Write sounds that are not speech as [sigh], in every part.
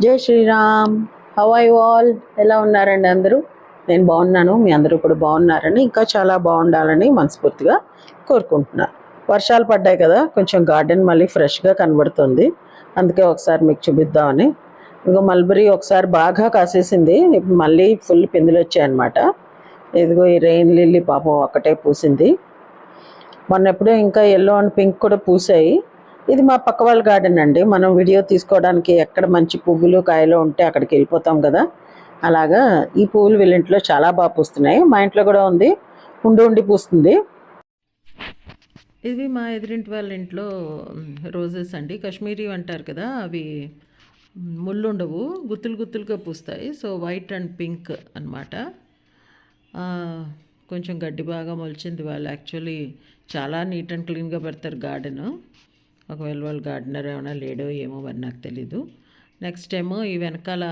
జై Sriram. How I all ఎలా ఉన్నారండి అందరూ? నేను బాగున్నాను మీ అందరూ కూడా బాగున్నారని ఇంకా చాలా బాగుండాలని మనస్ఫూర్తిగా కోరుకుంటున్నాను. వర్షాలు పడ్డాయి కదా కొంచెం గార్డెన్ మళ్ళీ ఫ్రెష్గా కనబడుతుంది. అందుకే ఒకసారి మీకు చూపిద్దామని. ఇంకో మల్బరీ ఒకసారి బాగా కాసేసింది మళ్ళీ ఫుల్ పిందులు వచ్చాయన్నమాట ఇదిగో ఈ రెయిన్ లిల్లీ పాపం ఒక్కటే పూసింది. మొన్నప్పుడే ఇంకా ఎల్లో అండ్ పింక్ కూడా పూసాయి. ఇది మా పక్క వాళ్ళ గార్డెన్ అండి. మనం వీడియో తీసుకోవడానికి ఎక్కడ మంచి పువ్వులు కాయలు ఉంటే అక్కడికి వెళ్ళిపోతాం కదా. అలాగా ఈ పువ్వులు వీళ్ళ ఇంట్లో చాలా బాగా పూస్తున్నాయి. మా ఇంట్లో కూడా ఉంది. ఉండి ఉండి పూస్తుంది. ఇది మా ఎదురింటి వాళ్ళ ఇంట్లో రోజెస్ అండి. కాశ్మీరీ అంటారు కదా అవి ముళ్ళు ఉండవు. గుత్తులు గుత్తులుగా పూస్తాయి. సో వైట్ అండ్ పింక్ అనమాట కొంచెం గడ్డి బాగా మొలిచింది వాళ్ళు. యాక్చువల్లీ చాలా నీట్ అండ్ క్లీన్గా పెడతారు గార్డెను. ఒకవేళ వాళ్ళు గార్డెనర్ ఏమైనా లేడో ఏమో మరి నాకు తెలీదు. నెక్స్ట్ ఏమో ఈ వెనకాల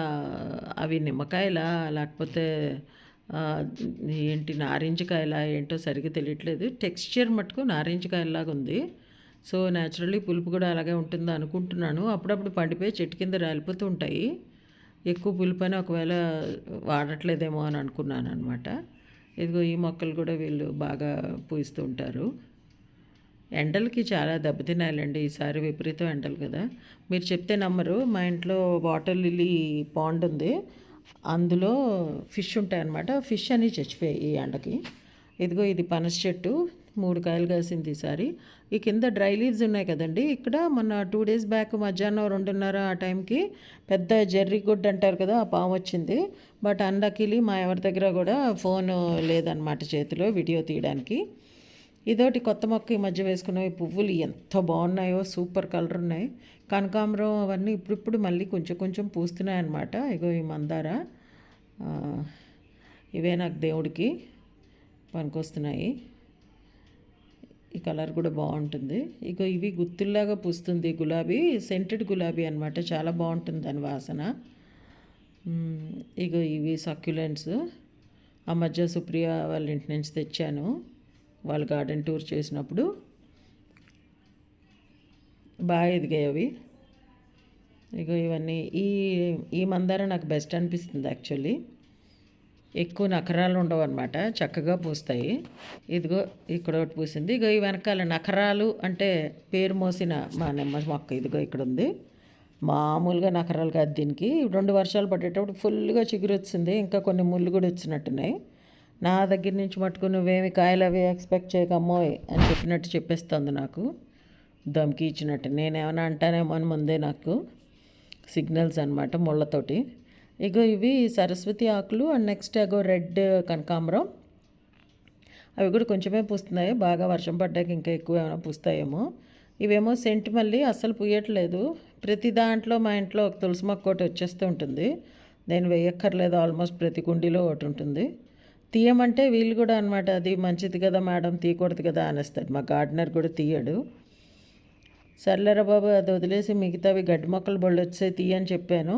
అవి నిమ్మకాయలా లేకపోతే ఏంటి నారింజకాయల ఏంటో సరిగ్గా తెలియట్లేదు. టెక్స్చర్ మటుకు నారింజకాయలాగా ఉంది. సో న్యాచురల్లీ పులుపు కూడా అలాగే ఉంటుందో అనుకుంటున్నాను. అప్పుడప్పుడు పండిపోయి చెట్టు కింద రాలిపోతూ ఉంటాయి. ఎక్కువ పులుపు అని ఒకవేళ వాడట్లేదేమో అని అనుకున్నాను అనమాట ఇదిగో ఈ మొక్కలు కూడా వీళ్ళు బాగా పూయిస్తూ ఉంటారు. ఎండలకి చాలా దెబ్బతినాలండి ఈసారి విపరీతం ఎండలు కదా. మీరు చెప్తే నమ్మరు. మా ఇంట్లో వాటర్ లిల్లీ పాండ్ ఉంది. అందులో ఫిష్ ఉంటాయన్నమాట. ఫిష్ అని చచ్చిపోయాయి ఈ ఎండకి. ఇదిగో ఇది పనస చెట్టు. మూడు కాయలు కాసింది ఈసారి. ఈ కింద డ్రై లీవ్స్ ఉన్నాయి కదండి. ఇక్కడ మొన్న టూ డేస్ బ్యాక్ మధ్యాహ్నం రెండున్నర ఆ టైంకి పెద్ద జెర్రీ గుడ్ అంటారు కదా ఆ పాము వచ్చింది. బట్ అన్లక్కీలీ మా ఎవరి దగ్గర కూడా ఫోన్ లేదన్నమాట చేతిలో వీడియో తీయడానికి. ఇదోటి కొత్త మొక్క ఈ మధ్య వేసుకున్నవి పువ్వులు ఎంత బాగున్నాయో సూపర్ కలర్ ఉన్నాయి. కనకాంబరం అవన్నీ ఇప్పుడిప్పుడు మళ్ళీ కొంచెం కొంచెం పూస్తున్నాయి అన్నమాట ఇగో ఈ మందార. ఇవే నాకు దేవుడికి పనికొస్తున్నాయి. ఈ కలర్ కూడా బాగుంటుంది. ఇగో ఇవి గుత్తుల్లాగా పూస్తుంది. గులాబీ సెంటెడ్ గులాబీ అన్నమాట. చాలా బాగుంటుంది దాని వాసన. ఇక ఇగో ఇవి సక్యులెంట్స్. ఆ మధ్య సుప్రియ వాళ్ళ ఇంటి నుంచి తెచ్చాను. వాళ్ళు గార్డెన్ టూర్ చేసినప్పుడు బాగా ఎదిగాయి అవి. ఇగో ఇవన్నీ. ఈ ఈ మందార నాకు బెస్ట్ అనిపిస్తుంది యాక్చువల్లీ. ఎక్కువ నఖరాలు ఉండవు అనమాట చక్కగా పూస్తాయి. ఇదిగో ఇక్కడ ఒకటి పూసింది. ఇగో ఈ వెనకాల నఖరాలు అంటే పేరు మోసిన మా నిమ్మ మొక్క ఇదిగో ఇక్కడ ఉంది. మామూలుగా నఖరాలు కాదు దీనికి. రెండు వర్షాలు పడేటప్పుడు ఫుల్గా చిగురు వచ్చింది ఇంకా కొన్ని ముళ్ళు కూడా వచ్చినట్టున్నాయి. నా దగ్గర నుంచి మట్టుకు నువ్వేమి కాయలు అవి ఎక్స్పెక్ట్ చేయకమ్మోయ్ అని చెప్పినట్టు చెప్పేస్తుంది నాకు. దమ్కి ఇచ్చినట్టు. నేనేమైనా అంటానేమో అని ముందే నాకు సిగ్నల్స్ అనమాట ముళ్ళతోటి. ఇగో ఇవి సరస్వతి ఆకులు అండ్ నెక్స్ట్ అగో రెడ్ కనకాంబరం. అవి కూడా కొంచెమే పూస్తున్నాయి. బాగా వర్షం పడ్డాక ఇంకా ఎక్కువ ఏమైనా పూస్తాయేమో. ఇవేమో సెంట్ మళ్ళీ అస్సలు పూయట్లేదు. ప్రతి దాంట్లో మా ఇంట్లో ఒక తులసి మొక్క ఒకటి వచ్చేస్తూ ఉంటుంది. నేను వేయక్కర్లేదు. ఆల్మోస్ట్ ప్రతి కుండీలో ఒకటి ఉంటుంది. తీయమంటే వీళ్ళు కూడా అనమాట అది మంచిది కదా మేడం తీయకూడదు కదా అనేస్తాడు మా గార్డెనర్ కూడా తీయడు. సర్లేరా బాబు అది వదిలేసి మిగతావి గడ్డి మొక్కలు బళ్ళు వచ్చాయి తీయని చెప్పాను.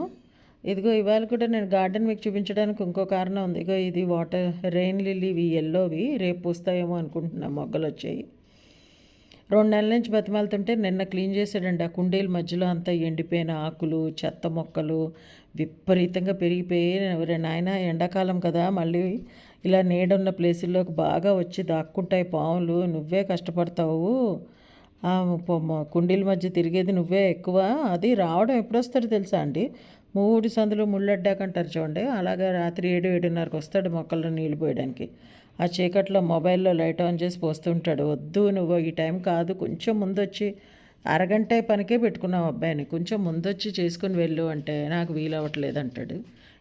ఇదిగో ఇవాళ కూడా నేను గార్డెన్ మీకు చూపించడానికి ఇంకో కారణం ఉంది. ఇగో ఇది వాటర్ రెయిన్ లిల్లీ ఇవి ఎల్లోవి రేపు పూస్తాయేమో అనుకుంటున్నా మొగ్గలు వచ్చాయి. రెండు నెలల నుంచి బతిమాలుతుంటే నిన్న క్లీన్ చేశాడండి. ఆ కుండీల మధ్యలో అంతా ఎండిపోయిన ఆకులు చెత్త మొక్కలు విపరీతంగా పెరిగిపోయి రే నాయన ఎండాకాలం కదా మళ్ళీ ఇలా నీడున్న ప్లేసుల్లోకి బాగా వచ్చి దాక్కుంటాయి పాములు. నువ్వే కష్టపడతావు. కుండీల మధ్య తిరిగేది నువ్వే ఎక్కువ. అది రావడం ఎప్పుడొస్తాడు తెలుసా అండి? మూడు సందులు ముళ్ళడ్డాకంటారు చూడండి. అలాగే రాత్రి ఏడు ఏడున్నరకు వస్తాడు మొక్కల్లో నీళ్ళు పోయడానికి. ఆ చీకట్లో మొబైల్లో లైట్ ఆన్ చేసి పోస్తుంటాడు. వద్దు నువ్వు ఈ టైం కాదు. కొంచెం ముందొచ్చి అరగంట పనికే పెట్టుకున్నావు అబ్బాయిని. కొంచెం ముందొచ్చి చేసుకుని వెళ్ళు అంటే నాకు వీలవ్వట్లేదు అంటాడు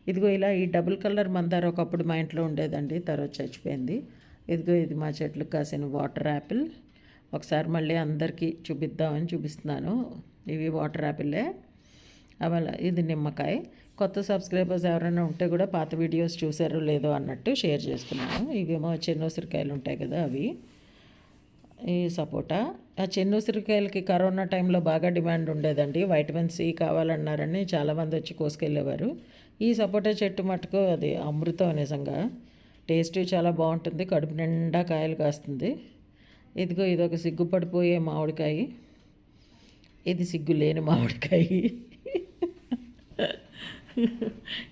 ఇదిగో ఇలా ఈ డబుల్ కలర్ మందార ఒకప్పుడు మా ఇంట్లో ఉండేదండి తర్వాత చచ్చిపోయింది. ఇదిగో ఇది మా చెట్లకు కాసిన వాటర్ యాపిల్. ఒకసారి మళ్ళీ అందరికీ చూపిద్దామని చూపిస్తున్నాను. ఇవి వాటర్ యాపిల్లే అలా ఇది నిమ్మకాయ. కొత్త సబ్స్క్రైబర్స్ ఎవరైనా ఉంటే కూడా పాత వీడియోస్ చూసారో లేదో అన్నట్టు షేర్ చేస్తున్నాను. ఇవేమో చెన్నూసిరికాయలు ఉంటాయి కదా అవి. ఈ సపోటా. ఆ చెన్నూసిరికాయలకి కరోనా టైంలో బాగా డిమాండ్ ఉండేదండి. వైటమిన్ సి కావాలన్నారని చాలామంది వచ్చి కోసుకెళ్ళేవారు. ఈ సపోటా చెట్టు మటుకు అది అమృతం నిజంగా. టేస్ట్ చాలా బాగుంటుంది. కడుపు నిండా కాయలు కాస్తుంది. ఇదిగో ఇదొక సిగ్గుపడిపోయే మామిడికాయ. ఇది సిగ్గు లేని మామిడికాయ.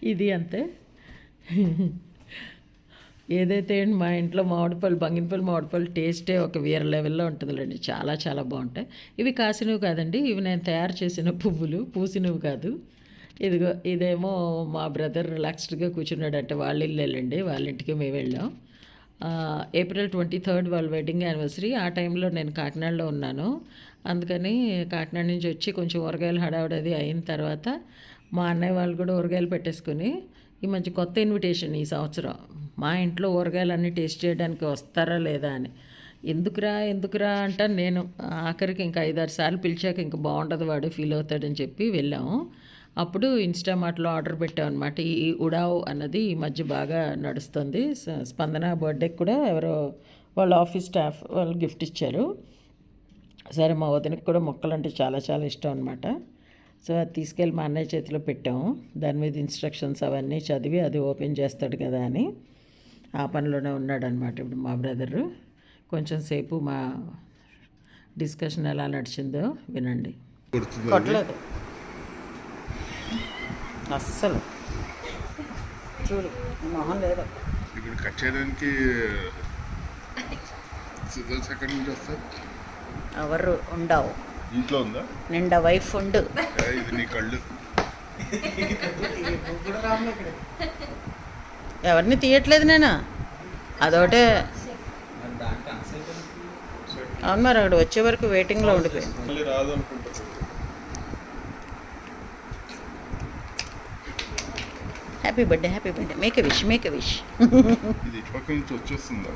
ఇది అంతే. ఏదైతే మా ఇంట్లో మామిడిపళ్ళు బంగినపల్లి మామిడిపళ్ళు టేస్టే ఒక వేరే లెవెల్లో ఉంటుందిలేండి. చాలా చాలా బాగుంటాయి. ఇవి కాసినవి కాదండి. ఇవి నేను తయారు చేసిన పువ్వులు పూసినవి కాదు. ఇదిగో ఇదేమో మా బ్రదర్ రిలాక్స్డ్గా కూర్చున్నాడు అంటే వాళ్ళ ఇల్లు వెళ్ళండి వాళ్ళ ఇంటికి మేము వెళ్ళాం. ఏప్రిల్ ట్వంటీ థర్డ్ వాళ్ళ వెడ్డింగ్ యానివర్సరీ. ఆ టైంలో నేను కాకినాడలో ఉన్నాను. అందుకని కాకినాడ నుంచి వచ్చి కొంచెం ఊరగాయలు హడావుడది అయిన తర్వాత మా అన్నయ్య వాళ్ళు కూడా ఊరగాయలు పెట్టేసుకుని ఈ మంచి కొత్త ఇన్విటేషన్ ఈ సంవత్సరం. మా ఇంట్లో ఊరగాయలన్నీ టేస్ట్ చేయడానికి వస్తారా లేదా అని. ఎందుకురా ఎందుకురా అంట నేను. ఆఖరికి ఇంకా ఐదారు సార్లు పిలిచాక ఇంకా బాగుండదు వాడు ఫీల్ అవుతాడని చెప్పి వెళ్ళాము. అప్పుడు ఇన్స్టామార్ట్లో ఆర్డర్ పెట్టాం అనమాట ఈ ఉడావ్ అన్నది ఈ మధ్య బాగా నడుస్తుంది. స్పందన బర్త్డేకి కూడా ఎవరో వాళ్ళ ఆఫీస్ స్టాఫ్ వాళ్ళు గిఫ్ట్ ఇచ్చారు. సరే మా వదినకి కూడా మొక్కలు అంటే చాలా చాలా ఇష్టం అనమాట సో అది తీసుకెళ్ళి మా అన్నయ్య చేతిలో పెట్టాము. దాని మీద ఇన్స్ట్రక్షన్స్ అవన్నీ చదివి అది ఓపెన్ చేస్తాడు కదా అని ఆ పనిలోనే ఉన్నాడు అనమాట ఇప్పుడు మా బ్రదరు. కొంచెం సేపు మా డిస్కషన్ ఎలా నడిచిందో వినండి. కొట్టలేదు. అస్సలు. చూడు మొహం లేదు. ఇప్పుడు కట్ చేయడానికి ఎక్కడి నుంచి ఎవరు ఉండవు. ఇంట్లో ఉందా? నిండా వైఫ్ ఉండు. ఇది నీ కళ్ళు. ఎవరిని తీయట్లేదు నేను. అదొకటే. అవును మరి అక్కడ వచ్చే వరకు వెయిటింగ్లో ఉండిపోయింది మళ్ళీ రాదు అనుకుంటా happy birthday happy birthday make wish make wish ఇది ఇటుపక్క నుంచి వచ్చేస్తుందా?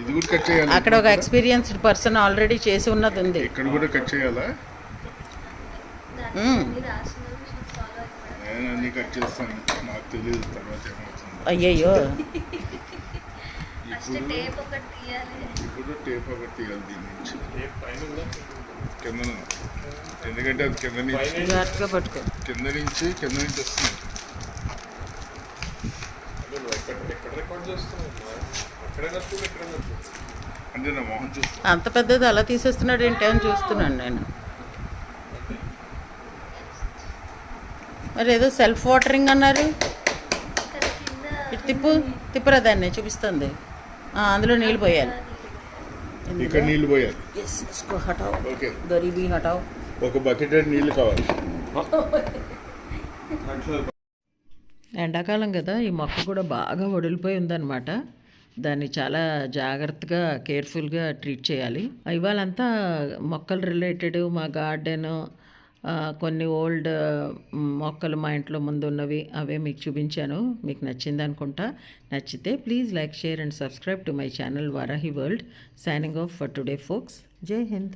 ఇది కూడా కట్ చేయాలి? అక్కడ ఒక ఎక్స్పీరియన్స్డ్ పర్సన్ ఆల్రెడీ చేసి ఉన్నది ఉంది ఇక్కడ కూడా కట్ చేయాలా? మ్మ్. నేను అన్ని కట్ చేస్తాను. నాకు తెలియదు తర్వాత ఏమవుతుందో. అయ్యయ్యో. ఇప్పుడు టేప్ ఒకటి తీయాలి. దీని నుంచి. కింద ఎందుకంటే అది కింద నుంచి జాగ్రత్తగా పట్టుకో. కింద నుంచి కింద నుంచి వస్తుంది అంటే నా మొహం చూస్తా అంత పెద్దది అలా తీసేస్తున్నాడు ఏంటి అని చూస్తున్నాను నేను. మరి ఏదో సెల్ఫ్ వాటరింగ్ అన్నారు. ఇటు తిప్పు తిప్పురా దాన్ని చూపిస్తుంది. ఆ, అందులో నీళ్ళు పోయాలి. ఇక్కడ నీళ్ళు పోయాలి. హటావ్ గరీబీ హటావ్ ఒక బకెట్ నీళ్ళు కావాలి. [laughs] ఎండాకాలం కదా ఈ మొక్క కూడా బాగా వడిలిపోయి ఉందన్నమాట. దాన్ని చాలా జాగ్రత్తగా కేర్ఫుల్గా ట్రీట్ చేయాలి. ఇవాళంతా మొక్కలు రిలేటెడ్ మా గార్డెన్ కొన్ని ఓల్డ్ మొక్కలు మా ఇంట్లో ముందు ఉన్నవి అవే మీకు చూపించాను. మీకు నచ్చింది అనుకుంటా నచ్చితే please like share and subscribe to my channel Varahi world signing off for today folks. Jai Hind.